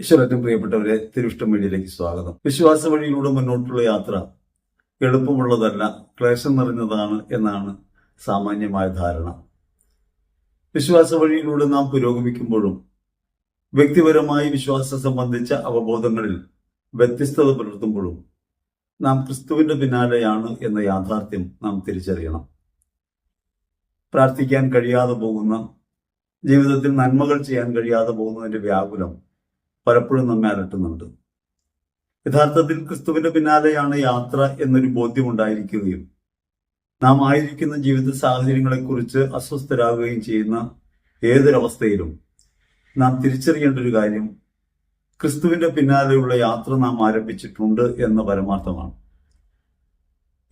ഈശ്വരനും പ്രിയപ്പെട്ടവരെ തിരുവിഷ്ടം വഴിയിലേക്ക് സ്വാഗതം. വിശ്വാസ വഴിയിലൂടെ മുന്നോട്ടുള്ള യാത്ര എളുപ്പമുള്ളതല്ല ക്ലേശം നിറഞ്ഞതാണ് എന്നാണ് സാമാന്യമായ ധാരണ. വിശ്വാസ വഴിയിലൂടെ നാം പുരോഗമിക്കുമ്പോഴും വ്യക്തിപരമായി വിശ്വാസം സംബന്ധിച്ച അവബോധങ്ങളിൽ വ്യത്യസ്തത പുലർത്തുമ്പോഴും നാം ക്രിസ്തുവിന്റെ പിന്നാലെയാണ് എന്ന യാഥാർത്ഥ്യം നാം തിരിച്ചറിയണം. പ്രാർത്ഥിക്കാൻ കഴിയാതെ പോകുന്ന ജീവിതത്തിൽ നന്മകൾ ചെയ്യാൻ കഴിയാതെ പോകുന്നതിന്റെ വ്യാകുലം പലപ്പോഴും നമ്മെ അലട്ടുന്നുണ്ട്. യഥാർത്ഥത്തിൽ ക്രിസ്തുവിന്റെ പിന്നാലെയാണ് യാത്ര എന്നൊരു ബോധ്യം ഉണ്ടായിരിക്കുകയും നാം ആയിരിക്കുന്ന ജീവിത സാഹചര്യങ്ങളെക്കുറിച്ച് അസ്വസ്ഥരാകുകയും ചെയ്യുന്ന ഏതൊരവസ്ഥയിലും നാം തിരിച്ചറിയേണ്ട ഒരു കാര്യം ക്രിസ്തുവിന്റെ പിന്നാലെയുള്ള യാത്ര നാം ആരംഭിച്ചിട്ടുണ്ട് എന്ന പരമാർത്ഥമാണ്.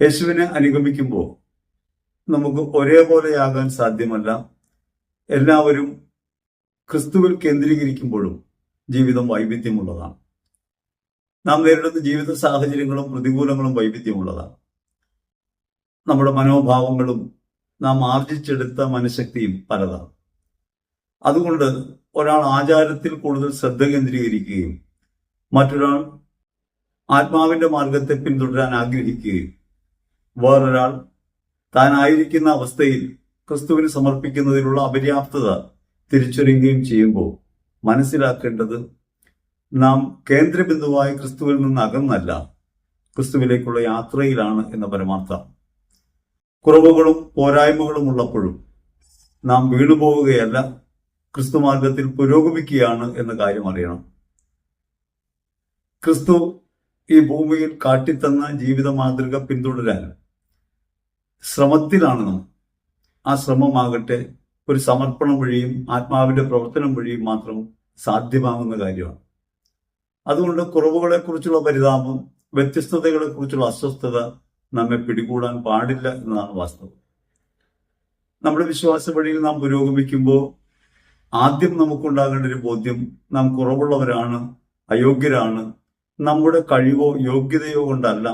യേശുവിനെ അനുഗമിക്കുമ്പോൾ നമുക്ക് ഒരേപോലെയാകാൻ സാധ്യമല്ല. എല്ലാവരും ക്രിസ്തുവിൽ കേന്ദ്രീകരിക്കുമ്പോഴും ജീവിതം വൈവിധ്യമുള്ളതാണ്. നാം നേരിടുന്ന ജീവിത സാഹചര്യങ്ങളും പ്രതികൂലങ്ങളും വൈവിധ്യമുള്ളതാണ്. നമ്മുടെ മനോഭാവങ്ങളും നാം ആർജിച്ചെടുത്ത മനഃശക്തിയും പലതാണ്. അതുകൊണ്ട് ഒരാൾ ആചാരത്തിൽ കൂടുതൽ ശ്രദ്ധ കേന്ദ്രീകരിക്കുകയും മറ്റൊരാൾ ആത്മാവിന്റെ മാർഗത്തെ പിന്തുടരാൻ ആഗ്രഹിക്കുകയും വേറൊരാൾ താനായിരിക്കുന്ന അവസ്ഥയിൽ ക്രിസ്തുവിന് സമർപ്പിക്കുന്നതിനുള്ള അപര്യാപ്തത തിരിച്ചറിയുകയും ചെയ്യുമ്പോൾ മനസ്സിലാക്കേണ്ടത് നാം കേന്ദ്രബിന്ദുവായി ക്രിസ്തുവിൽ നിന്ന് അകന്നല്ല ക്രിസ്തുവിലേക്കുള്ള യാത്രയിലാണ് എന്ന പരമാർത്ഥം. കുറവുകളും പോരായ്മകളും ഉള്ളപ്പോഴും നാം വീണുപോവുകയല്ല ക്രിസ്തു മാർഗത്തിൽ പുരോഗമിക്കുകയാണ് എന്ന കാര്യം അറിയണം. ക്രിസ്തു ഈ ഭൂമിയിൽ കാട്ടിത്തന്ന ജീവിത മാതൃക പിന്തുടരാൻ ശ്രമത്തിലാണ് നാം. ആ ശ്രമമാകട്ടെ ഒരു സമർപ്പണം വഴിയും ആത്മാവിന്റെ പ്രവർത്തനം വഴിയും മാത്രം സാധ്യമാകുന്ന കാര്യമാണ്. അതുകൊണ്ട് കുറവുകളെക്കുറിച്ചുള്ള പരിതാപം വ്യത്യസ്തതകളെക്കുറിച്ചുള്ള അസ്വസ്ഥത നമ്മെ പിടികൂടാൻ പാടില്ല എന്നതാണ് വാസ്തവം. നമ്മുടെ വിശ്വാസ വഴിയിൽ നാം പുരോഗമിക്കുമ്പോൾ ആദ്യം നമുക്കുണ്ടാകേണ്ട ഒരു ബോധ്യം നാം കുറവുള്ളവരാണ് അയോഗ്യരാണ് നമ്മുടെ കഴിവോ യോഗ്യതയോ കൊണ്ടല്ല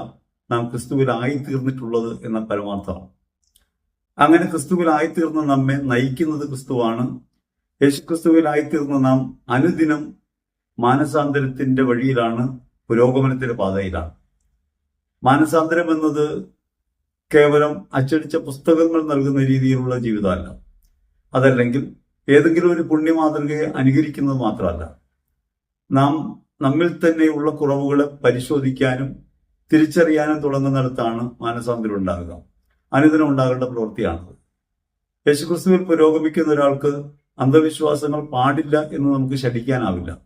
നാം ക്രിസ്തുവിലായി തീർന്നിട്ടുള്ളത് എന്ന പരമാർത്ഥമാണ്. അങ്ങനെ ക്രിസ്തുവിലായിത്തീർന്ന നമ്മെ നയിക്കുന്നത് ക്രിസ്തുവാണ്. യേശു ക്രിസ്തുവിലായിത്തീർന്ന നാം അനുദിനം മാനസാന്തരത്തിന്റെ വഴിയിലാണ് പുരോഗമനത്തിന്റെ പാതയിലാണ്. മാനസാന്തരം എന്നത് കേവലം അച്ചടിച്ച പുസ്തകങ്ങൾ നൽകുന്ന രീതിയിലുള്ള ജീവിതമല്ല. അതല്ലെങ്കിൽ ഏതെങ്കിലും ഒരു പുണ്യമാതൃകയെ അനുകരിക്കുന്നത് മാത്രമല്ല. നാം നമ്മിൽ തന്നെയുള്ള കുറവുകളെ പരിശോധിക്കാനും തിരിച്ചറിയാനും തുടങ്ങുന്നിടത്താണ് മാനസാന്തരം ഉണ്ടാകുക. അനുദിനം ഉണ്ടാകേണ്ട പ്രവൃത്തിയാണത്. യേശുക്രിസ്തുവിൽ പുരോഗമിക്കുന്ന ഒരാൾക്ക് അന്ധവിശ്വാസങ്ങൾ പാടില്ല എന്ന് നമുക്ക് ശഠിക്കാനാവില്ല.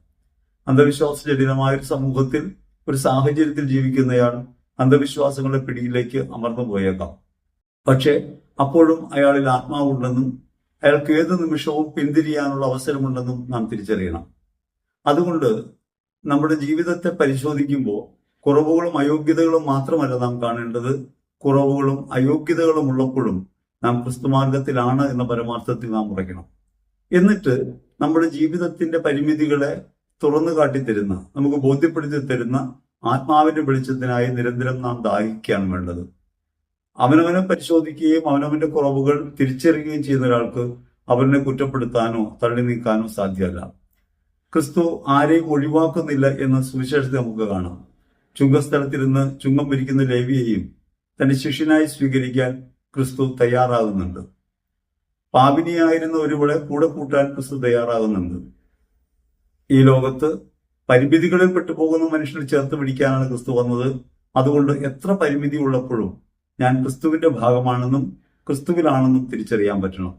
അന്ധവിശ്വാസ ജടിലമായ ഒരു സമൂഹത്തിൽ ഒരു സാഹചര്യത്തിൽ ജീവിക്കുന്നയാൾ അന്ധവിശ്വാസങ്ങളുടെ പിടിയിലേക്ക് അമർന്നു പോയേക്കാം. പക്ഷെ അപ്പോഴും അയാളിൽ ആത്മാവുണ്ടെന്നും അയാൾക്ക് ഏത് നിമിഷവും പിന്തിരിയാനുള്ള അവസരമുണ്ടെന്നും നാം തിരിച്ചറിയണം. അതുകൊണ്ട് നമ്മുടെ ജീവിതത്തെ പരിശോധിക്കുമ്പോൾ കുറവുകളും അയോഗ്യതകളും മാത്രമല്ല നാം കാണേണ്ടത് കുറവുകളും അയോഗ്യതകളും ഉള്ളപ്പോഴും നാം ക്രിസ്തുമാർഗത്തിലാണ് എന്ന പരമാർത്ഥത്തിൽ നാം ഉറയ്ക്കണം. എന്നിട്ട് നമ്മുടെ ജീവിതത്തിന്റെ പരിമിതികളെ തുറന്നു കാട്ടിത്തരുന്ന നമുക്ക് ബോധ്യപ്പെടുത്തി തരുന്ന ആത്മാവിന്റെ വെളിച്ചത്തിനായി നിരന്തരം നാം ദാഹിക്കുകയാണ് വേണ്ടത്. അവനവനെ പരിശോധിക്കുകയും അവനവന്റെ കുറവുകൾ തിരിച്ചറിയുകയും ചെയ്യുന്ന ഒരാൾക്ക് അവനെ കുറ്റപ്പെടുത്താനോ തള്ളി നീക്കാനോ സാധ്യമല്ല. ക്രിസ്തു ആരെയും ഒഴിവാക്കുന്നില്ല എന്ന സുവിശേഷത്തെ നമുക്ക് കാണാം. ചുങ്കസ്ഥലത്തിരുന്ന് ചുങ്കം പിരിക്കുന്ന ലേവിയെയും തന്റെ ശിഷ്യനായി സ്വീകരിക്കാൻ ക്രിസ്തു തയ്യാറാകുന്നുണ്ട്. പാപിനിയായിരുന്ന ഒരുവളെ കൂടെ കൂട്ടാൻ ക്രിസ്തു തയ്യാറാകുന്നുണ്ട്. ഈ ലോകത്ത് പരിമിതികളിൽ പെട്ടുപോകുന്ന മനുഷ്യനെ ചേർത്ത് പിടിക്കാനാണ് ക്രിസ്തു വന്നത്. അതുകൊണ്ട് എത്ര പരിമിതി ഉള്ളപ്പോഴും ഞാൻ ക്രിസ്തുവിന്റെ ഭാഗമാണെന്നും ക്രിസ്തുവിലാണെന്നും തിരിച്ചറിയാൻ പറ്റണം.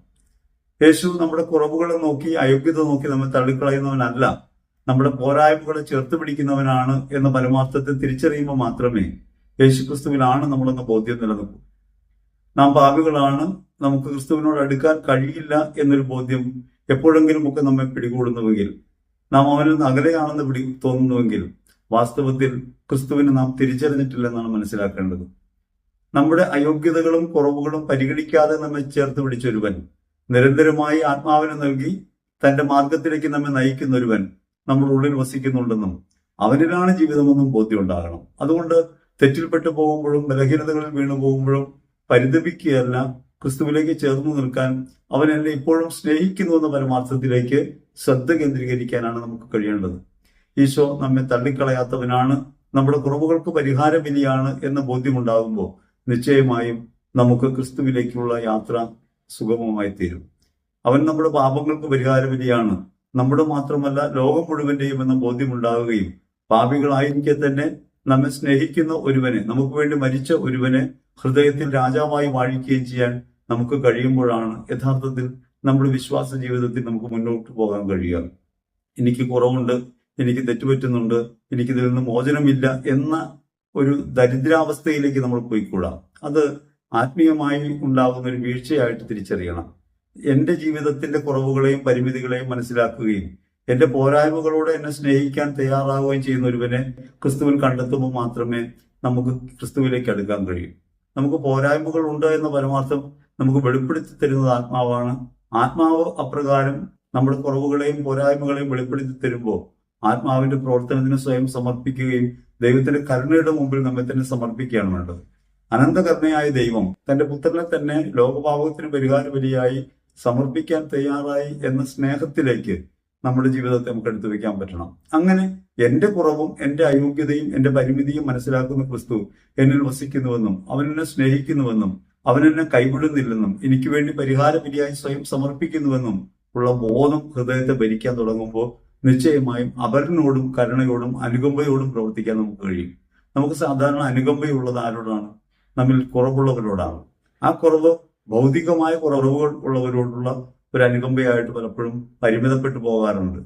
യേശു നമ്മുടെ കുറവുകളെ നോക്കി അയോഗ്യത നോക്കി നമ്മെ തള്ളിക്കളയുന്നവനല്ല. നമ്മുടെ പോരായ്മകളെ ചേർത്ത് പിടിക്കുന്നവനാണ് എന്ന പരമാർത്ഥത്തെ തിരിച്ചറിയുമ്പോൾ മാത്രമേ യേശു ക്രിസ്തുവിലാണ് നമ്മളെന്ന ബോധ്യം നിലനിൽക്കും. നാം പാപികളാണ് നമുക്ക് ക്രിസ്തുവിനോട് അടുക്കാൻ കഴിയില്ല എന്നൊരു ബോധ്യം എപ്പോഴെങ്കിലും ഒക്കെ നമ്മെ പിടികൂടുന്നുവെങ്കിൽ നാം അവനിൽ നിന്ന് അകലെയാണെന്ന് പിടി തോന്നുന്നുവെങ്കിൽ വാസ്തവത്തിൽ ക്രിസ്തുവിനെ നാം തിരിച്ചറിഞ്ഞിട്ടില്ലെന്നാണ് മനസ്സിലാക്കേണ്ടത്. നമ്മുടെ അയോഗ്യതകളും കുറവുകളും പരിഗണിക്കാതെ നമ്മെ ചേർത്ത് പിടിച്ചൊരുവൻ നിരന്തരമായി ആത്മാവിനെ നൽകി തന്റെ മാർഗത്തിലേക്ക് നമ്മെ നയിക്കുന്ന ഒരുവൻ നമ്മുടെ ഉള്ളിൽ വസിക്കുന്നുണ്ടെന്നും അവനിലാണ് ജീവിതമെന്നും ബോധ്യം ഉണ്ടാകണം. അതുകൊണ്ട് തെറ്റിൽപ്പെട്ടു പോകുമ്പോഴും ബലഹീനതകളിൽ വീണു പോകുമ്പോഴും പരിതപിക്കുകയല്ല ക്രിസ്തുവിലേക്ക് ചേർന്നു നിൽക്കാൻ അവൻ എന്നെ ഇപ്പോഴും സ്നേഹിക്കുന്നു എന്ന പരമാർത്ഥത്തിലേക്ക് ശ്രദ്ധ കേന്ദ്രീകരിക്കാനാണ് നമുക്ക് കഴിയേണ്ടത്. ഈശോ നമ്മെ തള്ളിക്കളയാത്തവനാണ് നമ്മുടെ കുറവുകൾക്ക് പരിഹാര ഇനിയാണ് എന്ന ബോധ്യമുണ്ടാകുമ്പോൾ നിശ്ചയമായും നമുക്ക് ക്രിസ്തുവിലേക്കുള്ള യാത്ര സുഗമമായി തീരും അവൻ നമ്മുടെ പാപങ്ങൾക്ക് പരിഹാര ഇനിയാണ് നമ്മുടെ മാത്രമല്ല ലോകം മുഴുവന്റെയും എന്ന ബോധ്യമുണ്ടാവുകയും പാപികളായിരിക്കെ തന്നെ നമ്മെ സ്നേഹിക്കുന്ന ഒരുവനെ നമുക്ക് വേണ്ടി മരിച്ച ഒരുവനെ ഹൃദയത്തിൽ രാജാവായി വാഴിക്കുകയും ചെയ്യാൻ നമുക്ക് കഴിയുമ്പോഴാണ് യഥാർത്ഥത്തിൽ നമ്മുടെ വിശ്വാസ ജീവിതത്തിൽ നമുക്ക് മുന്നോട്ട് പോകാൻ കഴിയുക. എനിക്ക് കുറവുണ്ട് എനിക്ക് തെറ്റുപറ്റുന്നുണ്ട് എനിക്ക് എനിക്കിതിൽ നിന്ന് മോചനമില്ല എന്ന ഒരു ദരിദ്രാവസ്ഥയിലേക്ക് നമ്മൾ പോയിക്കൂടാ. അത് ആത്മീയമായി ഉണ്ടാകുന്ന ഒരു വീഴ്ചയായിട്ട് തിരിച്ചറിയണം. എന്റെ ജീവിതത്തിന്റെ കുറവുകളെയും പരിമിതികളെയും മനസ്സിലാക്കുകയും എന്റെ പോരായ്മകളോട് എന്നെ സ്നേഹിക്കാൻ തയ്യാറാവുകയും ചെയ്യുന്ന ഒരുവനെ ക്രിസ്തുവിൽ കണ്ടെത്തുമ്പോൾ മാത്രമേ നമുക്ക് ക്രിസ്തുവിലേക്ക് അടുക്കാൻ കഴിയൂ. നമുക്ക് പോരായ്മകൾ ഉണ്ട് എന്ന പരമാർത്ഥം നമുക്ക് വെളിപ്പെടുത്തി തരുന്നത് ആത്മാവാണ്. ആത്മാവ് അപ്രകാരം നമ്മുടെ കുറവുകളെയും പോരായ്മകളെയും വെളിപ്പെടുത്തി തരുമ്പോൾ ആത്മാവിന്റെ പ്രവർത്തനത്തിന് സ്വയം സമർപ്പിക്കുകയും ദൈവത്തിന്റെ കരുണയുടെ മുമ്പിൽ നമ്മെ തന്നെ സമർപ്പിക്കുകയാണ് വേണ്ടത്. അനന്തകരുണയായ ദൈവം തന്റെ പുത്രനെ തന്നെ ലോകഭാവത്തിന് പരിഹാര ബലിയായി സമർപ്പിക്കാൻ തയ്യാറായി എന്ന സ്നേഹത്തിലേക്ക് നമ്മുടെ ജീവിതത്തെ നമുക്ക് എടുത്തു വെക്കാൻ പറ്റണം. അങ്ങനെ എന്റെ കുറവും എന്റെ അയോഗ്യതയും എന്റെ പരിമിതിയും മനസ്സിലാക്കുന്ന ക്രിസ്തു എന്നിൽ വസിക്കുന്നുവെന്നും അവൻ എന്നെ സ്നേഹിക്കുന്നുവെന്നും അവൻ എന്നെ കൈവിടുന്നില്ലെന്നും എനിക്ക് വേണ്ടി പരിഹാരമില്ലായി സ്വയം സമർപ്പിക്കുന്നുവെന്നും ഉള്ള ബോധം ഹൃദയത്തെ ഭരിക്കാൻ തുടങ്ങുമ്പോൾ നിശ്ചയമായും അപരനോടും കരുണയോടും അനുകമ്പയോടും പ്രവർത്തിക്കാൻ നമുക്ക് കഴിയും. നമുക്ക് സാധാരണ അനുകമ്പയുള്ളത് ആരോടാണ്? നമ്മിൽ കുറവുള്ളവരോടാണ്. ആ കുറവ് ഭൗതികമായ കുറവുകൾ ഉള്ളവരോടുള്ള ഒരു അനുകമ്പയായിട്ട് പലപ്പോഴും പരിമിതപ്പെട്ടു പോകാറുണ്ട്.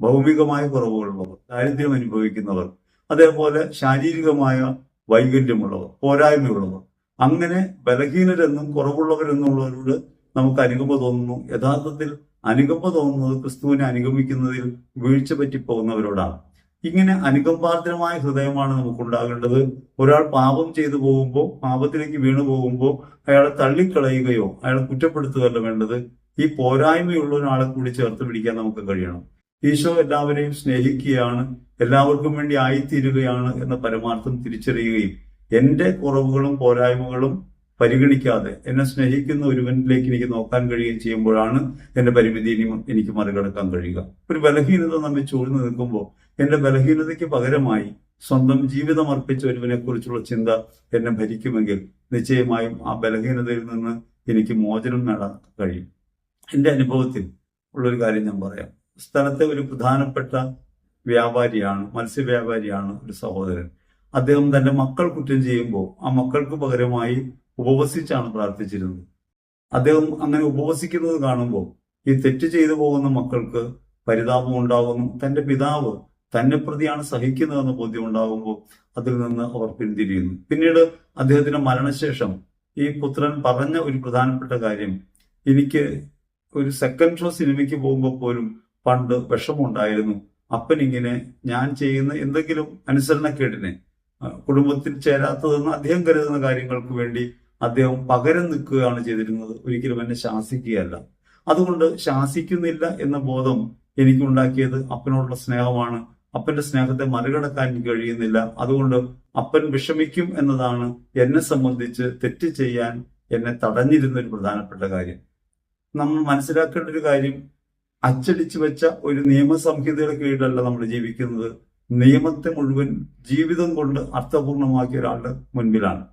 ഭൗമികമായ കുറവുകളുള്ളവർ ദാരിദ്ര്യം അനുഭവിക്കുന്നവർ അതേപോലെ ശാരീരികമായ വൈകല്യമുള്ളവർ പോരായ്മയുള്ളവർ. അങ്ങനെ ബലഹീനരെന്നും കുറവുള്ളവരെന്നുള്ളവരോട് നമുക്ക് അനുകമ്പ തോന്നുന്നു. യഥാർത്ഥത്തിൽ അനുകമ്പ തോന്നുന്നത് ക്രിസ്തുവിനെ അനുഗമിക്കുന്നതിൽ വീഴ്ച പറ്റിപ്പോകുന്നവരോടാണ്. ഇങ്ങനെ അനുകമ്പാർദ്രമായ ഹൃദയമാണ് നമുക്കുണ്ടാകേണ്ടത്. ഒരാൾ പാപം ചെയ്തു പോകുമ്പോൾ പാപത്തിലേക്ക് വീണു പോകുമ്പോൾ അയാളെ തള്ളിക്കളയുകയോ അയാളെ കുറ്റപ്പെടുത്തുകയല്ല വേണ്ടത്. ഈ പോരായ്മയുള്ള ഒരാളെ കൂടി ചേർത്ത് പിടിക്കാൻ നമുക്ക് കഴിയണം. ഈശോ എല്ലാവരെയും സ്നേഹിക്കുകയാണ്. എല്ലാവർക്കും വേണ്ടി ആയിത്തീരുകയാണ് എന്ന പരമാർത്ഥം തിരിച്ചറിയുകയും എന്റെ കുറവുകളും പോരായ്മകളും പരിഗണിക്കാതെ എന്നെ സ്നേഹിക്കുന്ന ഒരുവനിലേക്ക് എനിക്ക് നോക്കാൻ കഴിയുകയും ചെയ്യുമ്പോഴാണ് എന്റെ പരിമിതി എനിക്ക് മറികടക്കാൻ കഴിയുക. ഒരു ബലഹീനത നമ്മെ ചൂഴ്ന്നു നിൽക്കുമ്പോൾ എന്റെ ബലഹീനതയ്ക്ക് പകരമായി സ്വന്തം ജീവിതം അർപ്പിച്ച ഒരുവനെ കുറിച്ചുള്ള ചിന്ത എന്നെ ഭരിക്കുമെങ്കിൽ നിശ്ചയമായും ആ ബലഹീനതയിൽ നിന്ന് എനിക്ക് മോചനം നേടാൻ കഴിയും. എന്റെ അനുഭവത്തിൽ ഉള്ളൊരു കാര്യം ഞാൻ പറയാം. സ്ഥലത്തെ ഒരു പ്രധാനപ്പെട്ട വ്യാപാരിയാണ് മത്സ്യവ്യാപാരിയാണ് ഒരു സഹോദരൻ. അദ്ദേഹം തന്റെ മക്കൾ കുറ്റം ചെയ്യുമ്പോൾ ആ മക്കൾക്ക് പകരമായി ഉപവസിച്ചാണ് പ്രാർത്ഥിച്ചിരുന്നത്. അദ്ദേഹം അങ്ങനെ ഉപവസിക്കുന്നത് കാണുമ്പോൾ ഈ തെറ്റ് ചെയ്തു പോകുന്ന മക്കൾക്ക് പരിതാപം ഉണ്ടാകുന്നു. തന്റെ പിതാവ് തന്നെ പ്രതിയാണ് സഹിക്കുന്നതെന്ന ബോധ്യം ഉണ്ടാകുമ്പോൾ അതിൽ നിന്ന് അവർ പിന്തിരിയുന്നു. പിന്നീട് അദ്ദേഹത്തിന്റെ മരണശേഷം ഈ പുത്രൻ പറഞ്ഞ ഒരു പ്രധാനപ്പെട്ട കാര്യം എനിക്ക് ഒരു സെക്കൻഡ് ഷോ സിനിമയ്ക്ക് പോകുമ്പോൾ പോലും പണ്ട് വിഷമമുണ്ടായിരുന്നു. അപ്പൻ ഇങ്ങനെ ഞാൻ ചെയ്യുന്ന എന്തെങ്കിലും അനുസരണക്കേടിനെ കുടുംബത്തിൽ ചേരാത്തതെന്ന് അദ്ദേഹം കരുതുന്ന കാര്യങ്ങൾക്ക് വേണ്ടി അദ്ദേഹം പകരം നിൽക്കുകയാണ് ചെയ്തിരുന്നത്. ഒരിക്കലും എന്നെ ശാസിക്കുകയല്ല. അതുകൊണ്ട് ശാസിക്കുന്നില്ല എന്ന ബോധം എനിക്കുണ്ടാക്കിയത് അപ്പനോടുള്ള സ്നേഹമാണ്. അപ്പന്റെ സ്നേഹത്തെ മറികടക്കാൻ എനിക്ക് കഴിയുന്നില്ല. അതുകൊണ്ട് അപ്പൻ വിഷമിക്കും എന്നതാണ് എന്നെ സംബന്ധിച്ച് തെറ്റ് ചെയ്യാൻ എന്നെ തടഞ്ഞിരുന്ന ഒരു പ്രധാനപ്പെട്ട കാര്യം. നമ്മൾ മനസ്സിലാക്കേണ്ട ഒരു കാര്യം അച്ചടിച്ചു വെച്ച ഒരു നിയമസംഹിതയുടെ കീഴിലല്ല നമ്മൾ ജീവിക്കുന്നത്. നിയമത്തെ മുഴുവൻ ജീവിതം കൊണ്ട് അർത്ഥപൂർണമാക്കിയ ഒരാളുടെ മുൻപിലാണ്.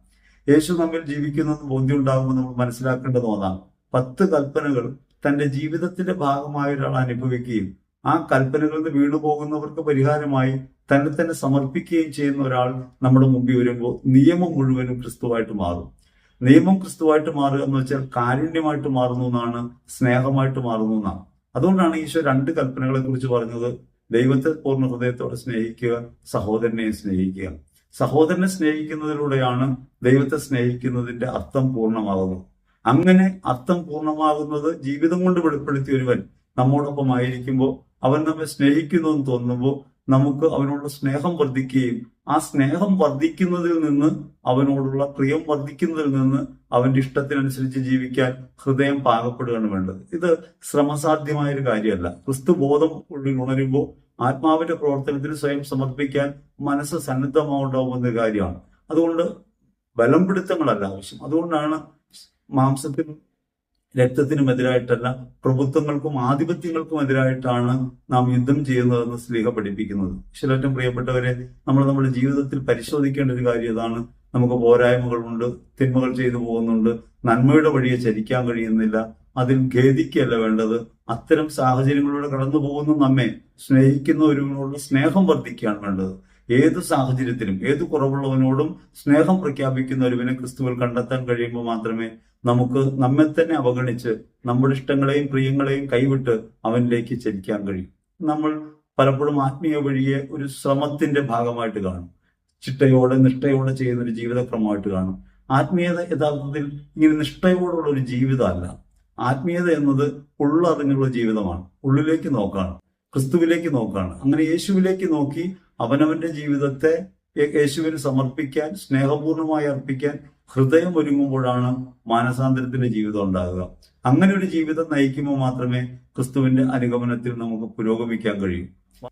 യേശു നമ്മിൽ ജീവിക്കുന്നത് ബോധ്യം ഉണ്ടാകുമ്പോൾ നമ്മൾ മനസ്സിലാക്കേണ്ടത് ഒന്നാണ്. പത്ത് കൽപ്പനകൾ തന്റെ ജീവിതത്തിന്റെ ഭാഗമായ ഒരാൾ അനുഭവിക്കുകയും ആ കൽപ്പനകളിൽ നിന്ന് വീണു പോകുന്നവർക്ക് പരിഹാരമായി തന്നെ തന്നെ സമർപ്പിക്കുകയും ചെയ്യുന്ന ഒരാൾ നമ്മുടെ മുമ്പിൽ വരുമ്പോൾ നിയമം മുഴുവനും ക്രിസ്തുവായിട്ട് മാറും. നിയമം ക്രിസ്തുവായിട്ട് മാറുക എന്ന് വെച്ചാൽ കാരുണ്യമായിട്ട് മാറുന്നു എന്നാണ് സ്നേഹമായിട്ട് മാറുന്നു എന്നാണ്. അതുകൊണ്ടാണ് ഈശോ രണ്ട് കൽപ്പനകളെ കുറിച്ച് പറഞ്ഞത്. ദൈവത്തെ പൂർണ ഹൃദയത്തോടെ സ്നേഹിക്കുക സഹോദരനെ സ്നേഹിക്കുക. സഹോദരനെ സ്നേഹിക്കുന്നതിലൂടെയാണ് ദൈവത്തെ സ്നേഹിക്കുന്നതിന്റെ അർത്ഥം പൂർണമാകുന്നത്. അങ്ങനെ അർത്ഥം പൂർണമാകുന്നത് ജീവിതം കൊണ്ട് വെളിപ്പെടുത്തിയ ഒരുവൻ നമ്മോടൊപ്പം ആയിരിക്കുമ്പോൾ അവൻ നമ്മെ സ്നേഹിക്കുന്നു എന്ന് തോന്നുമ്പോൾ നമുക്ക് അവനോട് സ്നേഹം വർദ്ധിക്കുകയും ആ സ്നേഹം വർദ്ധിക്കുന്നതിൽ നിന്ന് അവനോടുള്ള പ്രിയം വർദ്ധിക്കുന്നതിൽ നിന്ന് അവന്റെ ഇഷ്ടത്തിനനുസരിച്ച് ജീവിക്കാൻ ഹൃദയം പാകപ്പെടുകയാണ് വേണ്ടത്. ഇത് ശ്രമസാധ്യമായ ഒരു കാര്യമല്ല. ക്രിസ്തു ബോധം ഉള്ളിൽ ഉണരുമ്പോൾ ആത്മാവിന്റെ പ്രവർത്തനത്തിന് സ്വയം സമർപ്പിക്കാൻ മനസ്സ് സന്നദ്ധമാവുണ്ടാവുന്ന കാര്യമാണ്. അതുകൊണ്ട് ബലം പിടുത്തങ്ങളല്ല ആവശ്യം. അതുകൊണ്ടാണ് മാംസത്തിനും രക്തത്തിനും എതിരായിട്ടല്ല പ്രഭുത്വങ്ങൾക്കും ആധിപത്യങ്ങൾക്കും എതിരായിട്ടാണ് നാം യുദ്ധം ചെയ്യുന്നതെന്ന് സ്ലീഹ പഠിപ്പിക്കുന്നത്. ഈശ്വരറ്റം പ്രിയപ്പെട്ടവരെ നമ്മൾ നമ്മുടെ ജീവിതത്തിൽ പരിശോധിക്കേണ്ട ഒരു കാര്യം ഇതാണ്. നമുക്ക് പോരായ്മകളുണ്ട് തിന്മകൾ ചെയ്തു പോകുന്നുണ്ട് നന്മയുടെ വഴിയെ ചരിക്കാൻ കഴിയുന്നില്ല. അതിൽ ഖേദിക്കല്ല വേണ്ടത്. അത്തരം സാഹചര്യങ്ങളിലൂടെ കടന്നു പോകുന്ന നമ്മെ സ്നേഹിക്കുന്നവരോടുള്ള സ്നേഹം വർദ്ധിക്കുകയാണ് വേണ്ടത്. ഏത് സാഹചര്യത്തിലും ഏത് കുറവുള്ളവനോടും സ്നേഹം പ്രഖ്യാപിക്കുന്ന ഒരുവനെ ക്രിസ്തുവിൽ കണ്ടെത്താൻ കഴിയുമ്പോൾ മാത്രമേ നമുക്ക് നമ്മെ തന്നെ അവഗണിച്ച് നമ്മുടെ ഇഷ്ടങ്ങളെയും പ്രിയങ്ങളെയും കൈവിട്ട് അവനിലേക്ക് ചലിക്കാൻ കഴിയും. നമ്മൾ പലപ്പോഴും ആത്മീയ വഴിയെ ഒരു ശ്രമത്തിന്റെ ഭാഗമായിട്ട് കാണും. ചിട്ടയോടെ നിഷ്ഠയോടെ ചെയ്യുന്ന ഒരു ജീവിതക്രമമായിട്ട് കാണും. ആത്മീയത യഥാർത്ഥത്തിൽ ഇങ്ങനെ നിഷ്ഠയോടുള്ള ഒരു ജീവിതമല്ല. ആത്മീയത എന്നത് ഉള്ളറിഞ്ഞുള്ള ജീവിതമാണ്. ഉള്ളിലേക്ക് നോക്കാണ്. ക്രിസ്തുവിലേക്ക് നോക്കാണ്. അങ്ങനെ യേശുവിലേക്ക് നോക്കി അവനവന്റെ ജീവിതത്തെ യേശുവിന് സമർപ്പിക്കാൻ സ്നേഹപൂർണമായി അർപ്പിക്കാൻ ഹൃദയം ഒരുങ്ങുമ്പോഴാണ് മാനസാന്തരത്തിന്റെ ജീവിതം ഉണ്ടാകുക. അങ്ങനെ ഒരു ജീവിതം നയിക്കുമ്പോൾ മാത്രമേ ക്രിസ്തുവിന്റെ അനുഗമനത്തിൽ നമുക്ക് പുരോഗമിക്കാൻ കഴിയൂ.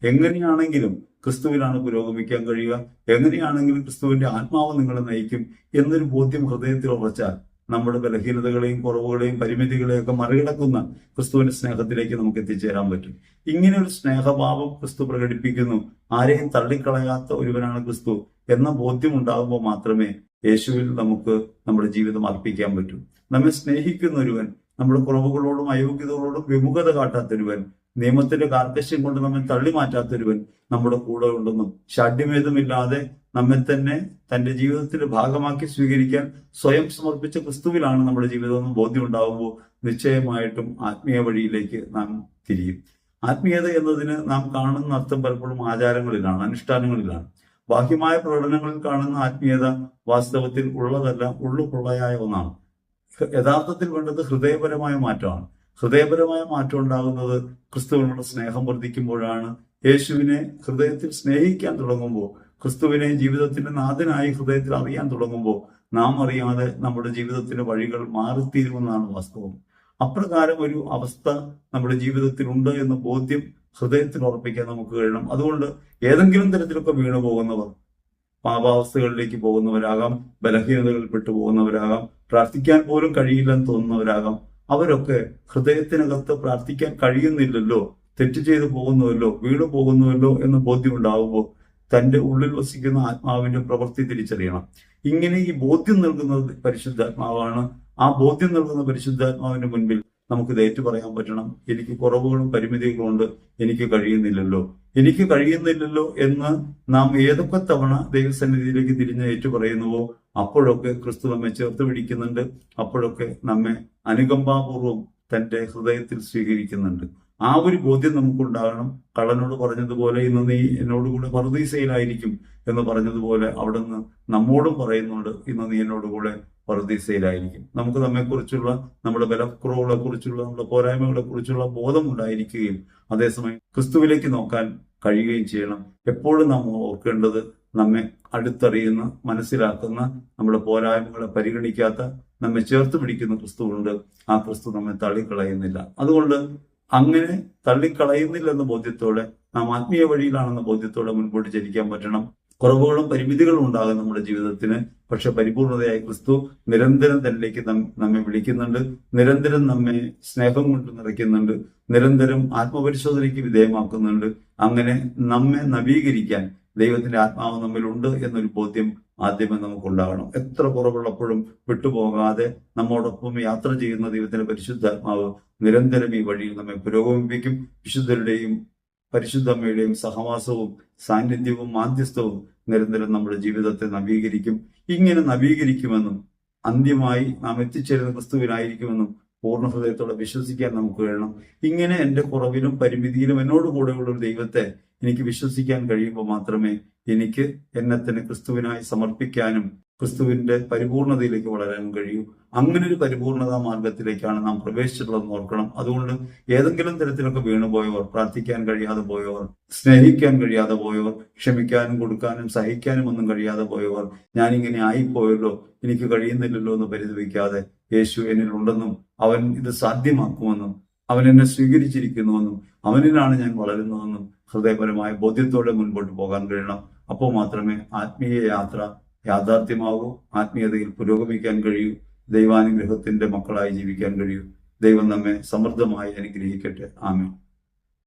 എങ്ങനെയാണെങ്കിലും ക്രിസ്തുവിലാണ് പുരോഗമിക്കാൻ കഴിയുക. എങ്ങനെയാണെങ്കിലും ക്രിസ്തുവിന്റെ ആത്മാവ് നിങ്ങളെ നയിക്കും എന്നൊരു ബോധ്യം ഹൃദയത്തിൽ ഉറച്ചാൽ നമ്മുടെ ബലഹീനതകളെയും കുറവുകളെയും പരിമിതികളെയൊക്കെ മറികടക്കുന്ന ക്രിസ്തുവിന്റെ സ്നേഹത്തിലേക്ക് നമുക്ക് എത്തിച്ചേരാൻ പറ്റും. ഇങ്ങനെ ഒരു സ്നേഹഭാവം ക്രിസ്തു പ്രകടിപ്പിക്കുന്നു. ആരെയും തള്ളിക്കളയാത്ത ഒരുവനാണ് ക്രിസ്തു എന്ന ബോധ്യം ഉണ്ടാകുമ്പോൾ മാത്രമേ യേശുവിൽ നമുക്ക് നമ്മുടെ ജീവിതം അർപ്പിക്കാൻ പറ്റൂ. നമ്മെ സ്നേഹിക്കുന്ന ഒരുവൻ നമ്മുടെ കുറവുകളോടും അയോഗ്യതകളോടും വിമുഖത കാട്ടാത്തൊരുവൻ നിയമത്തിന്റെ കാർക്കശ്യം കൊണ്ട് നമ്മെ തള്ളി മാറ്റാത്തൊരുവൻ നമ്മുടെ കൂടെ ഉണ്ടെന്നും ഷാഢ്യമേതുമില്ലാതെ നമ്മെ തന്നെ തന്റെ ജീവിതത്തിന്റെ ഭാഗമാക്കി സ്വീകരിക്കാൻ സ്വയം സമർപ്പിച്ച ക്രിസ്തുവിലാണ് നമ്മുടെ ജീവിതം എന്ന് ബോധ്യം ഉണ്ടാകുമ്പോൾ നിശ്ചയമായിട്ടും ആത്മീയ വഴിയിലേക്ക് നാം തിരിയും. ആത്മീയത എന്നതിന് നാം കാണുന്ന അർത്ഥം പലപ്പോഴും ആചാരങ്ങളിലാണ് അനുഷ്ഠാനങ്ങളിലാണ്. ബാഹ്യമായ പ്രകടനങ്ങളിൽ കാണുന്ന ആത്മീയത വാസ്തവത്തിൽ ഉള്ളതല്ല ഉള്ളു പൊള്ളയായ ഒന്നാണ്. യഥാർത്ഥത്തിൽ വേണ്ടത് ഹൃദയപരമായ മാറ്റമാണ്. ഹൃദയപരമായ മാറ്റം ഉണ്ടാകുന്നത് ക്രിസ്തുവിനുള്ള സ്നേഹം വർദ്ധിക്കുമ്പോഴാണ്. യേശുവിനെ ഹൃദയത്തിൽ സ്നേഹിക്കാൻ തുടങ്ങുമ്പോൾ ക്രിസ്തുവിനെ ജീവിതത്തിന്റെ നാഥനായി ഹൃദയത്തിൽ അറിയാൻ തുടങ്ങുമ്പോൾ നാം അറിയാതെ നമ്മുടെ ജീവിതത്തിന്റെ വഴികൾ മാറിത്തീരുമെന്നാണ് വാസ്തവം. അപ്രകാരം ഒരു അവസ്ഥ നമ്മുടെ ജീവിതത്തിൽ ഉണ്ട് എന്ന ബോധ്യം ഹൃദയത്തിൽ ഉറപ്പിക്കാൻ നമുക്ക് കഴിയണം. അതുകൊണ്ട് ഏതെങ്കിലും തരത്തിലൊക്കെ വീണു പോകുന്നവർ പാപാവസ്ഥകളിലേക്ക് പോകുന്നവരാകാം ബലഹീനതകളിൽ പെട്ടു പോകുന്നവരാകാം പ്രാർത്ഥിക്കാൻ പോലും കഴിയില്ലെന്ന് തോന്നുന്നവരാകാം. അവരൊക്കെ ഹൃദയത്തിനകത്ത് പ്രാർത്ഥിക്കാൻ കഴിയുന്നില്ലല്ലോ തെറ്റ് ചെയ്തു പോകുന്നുവല്ലോ വീണു പോകുന്നുവല്ലോ എന്ന് ബോധ്യമുണ്ടാകുമ്പോൾ തന്റെ ഉള്ളിൽ വസിക്കുന്ന ആത്മാവിന്റെ പ്രവൃത്തി തിരിച്ചറിയണം. ഇങ്ങനെ ഈ ബോധ്യം നൽകുന്നത് പരിശുദ്ധാത്മാവാണ്. ആ ബോധ്യം നൽകുന്ന പരിശുദ്ധാത്മാവിന്റെ മുൻപിൽ നമുക്കിത് ഏറ്റു പറയാൻ പറ്റണം. എനിക്ക് കുറവുകളും പരിമിതികളും ഉണ്ട്. എനിക്ക് കഴിയുന്നില്ലല്ലോ. എനിക്ക് കഴിയുന്നില്ലല്ലോ എന്ന് നാം ഏതൊക്കെ തവണ ദൈവസന്നിധിയിലേക്ക് തിരിഞ്ഞ് ഏറ്റു പറയുന്നുവോ അപ്പോഴൊക്കെ ക്രിസ്തു നമ്മെ ചേർത്ത് പിടിക്കുന്നുണ്ട്. അപ്പോഴൊക്കെ നമ്മെ അനുകമ്പാപൂർവം തന്റെ ഹൃദയത്തിൽ സ്വീകരിക്കുന്നുണ്ട്. ആ ഒരു ബോധ്യം നമുക്കുണ്ടാകണം. കള്ളനോട് പറഞ്ഞതുപോലെ ഇന്ന് നീ എന്നോട് കൂടെ പറുദീസയിലായിരിക്കും എന്ന് പറഞ്ഞതുപോലെ അവിടുന്ന് നമ്മോടും പറയുന്നുണ്ട് ഇന്ന് നീ എന്നോട് കൂടെ പറുദീസയിലായിരിക്കും. നമുക്ക് നമ്മെക്കുറിച്ചുള്ള നമ്മുടെ ബലക്കുറവുകളെ കുറിച്ചുള്ള നമ്മുടെ പോരായ്മകളെ കുറിച്ചുള്ള ബോധം ഉണ്ടായിരിക്കുകയും അതേസമയം ക്രിസ്തുവിലേക്ക് നോക്കാൻ കഴിയുകയും ചെയ്യണം. എപ്പോഴും നാം ഓർക്കേണ്ടത് നമ്മെ അടുത്തറിയുന്ന മനസ്സിലാക്കുന്ന നമ്മുടെ പോരായ്മകളെ പരിഗണിക്കാത്ത നമ്മെ ചേർത്ത് പിടിക്കുന്ന ക്രിസ്തുവുണ്ട്. ആ ക്രിസ്തു നമ്മെ തള്ളിക്കളയുന്നില്ല. അതുകൊണ്ട് അങ്ങനെ തള്ളിക്കളയുന്നില്ലെന്ന ബോധ്യത്തോടെ നാം ആത്മീയ വഴിയിലാണെന്ന ബോധ്യത്തോടെ മുൻപോട്ട് ചലിക്കാൻ പറ്റണം. കുറവുകളും പരിമിതികളും ഉണ്ടാകും നമ്മുടെ ജീവിതത്തിന്. പക്ഷെ പരിപൂർണതയായ ക്രിസ്തു നിരന്തരം തന്നിലേക്ക് നമ്മെ വിളിക്കുന്നുണ്ട്. നിരന്തരം നമ്മെ സ്നേഹം കൊണ്ട് നിറയ്ക്കുന്നുണ്ട്. നിരന്തരം ആത്മപരിശോധനയ്ക്ക് വിധേയമാക്കുന്നുണ്ട്. അങ്ങനെ നമ്മെ നവീകരിക്കാൻ ദൈവത്തിന്റെ ആത്മാവ് നമ്മിലുണ്ട് എന്നൊരു ബോധ്യം ആദ്യമേ നമുക്കുണ്ടാകണം. എത്ര കുറവുള്ളപ്പോഴും വിട്ടുപോകാതെ നമ്മോടൊപ്പം യാത്ര ചെയ്യുന്ന ദൈവത്തിന്റെ പരിശുദ്ധാത്മാവ് നിരന്തരം ഈ വഴിയിൽ നമ്മെ പുരോഗമിപ്പിക്കും. വിശുദ്ധരുടെയും പരിശുദ്ധമ്മയുടെയും സഹവാസവും സാന്നിധ്യവും മാധ്യസ്ഥവും നിരന്തരം നമ്മുടെ ജീവിതത്തെ നവീകരിക്കും. ഇങ്ങനെ നവീകരിക്കുമെന്നും അന്ത്യമായി നാം എത്തിച്ചേരുന്ന ക്രിസ്തുവിനായിരിക്കുമെന്നും പൂർണ ഹൃദയത്തോടെ വിശ്വസിക്കാൻ നമുക്ക് വേണം ഇങ്ങനെ എന്റെ കുറവിലും പരിമിതിയിലും എന്നോട് കൂടെയുള്ള ഒരു ദൈവത്തെ എനിക്ക് വിശ്വസിക്കാൻ കഴിയുമ്പോൾ മാത്രമേ എനിക്ക് എന്നെ തന്നെ ക്രിസ്തുവിനായി സമർപ്പിക്കാനും ക്രിസ്തുവിന്റെ പരിപൂർണതയിലേക്ക് വളരാനും കഴിയൂ. അങ്ങനെ ഒരു പരിപൂർണതാ മാർഗത്തിലേക്കാണ് നാം പ്രവേശിച്ചിട്ടുള്ളതെന്ന് ഓർക്കണം. അതുകൊണ്ട് ഏതെങ്കിലും തരത്തിലൊക്കെ വീണുപോയവർ പ്രാർത്ഥിക്കാൻ കഴിയാതെ പോയവർ സ്നേഹിക്കാൻ കഴിയാതെ പോയവർ ക്ഷമിക്കാനും കൊടുക്കാനും സഹിക്കാനും ഒന്നും കഴിയാതെ പോയവർ ഞാനിങ്ങനെ ആയിപ്പോയല്ലോ എനിക്ക് കഴിയുന്നില്ലല്ലോ എന്ന് പരിതപിക്കാതെ യേശു എന്നിലുണ്ടെന്നും അവൻ ഇത് സാധ്യമാക്കുമെന്നും അവൻ എന്നെ സ്വീകരിച്ചിരിക്കുന്നുവെന്നും അവനിലാണ് ഞാൻ വളരുന്നതെന്നും ഹൃദയപരമായ ബോധ്യത്തോടെ മുൻപോട്ട് പോകാൻ കഴിയണം. അപ്പോൾ മാത്രമേ ആത്മീയ യാത്ര യാഥാർത്ഥ്യമാകൂ. ആത്മീയതയിൽ പുരോഗമിക്കാൻ കഴിയൂ. ദൈവാനുഗ്രഹത്തിന്റെ മക്കളായി ജീവിക്കാൻ കഴിയൂ. ദൈവം നമ്മെ സമൃദ്ധമായി അനുഗ്രഹിക്കട്ടെ. ആമേൻ.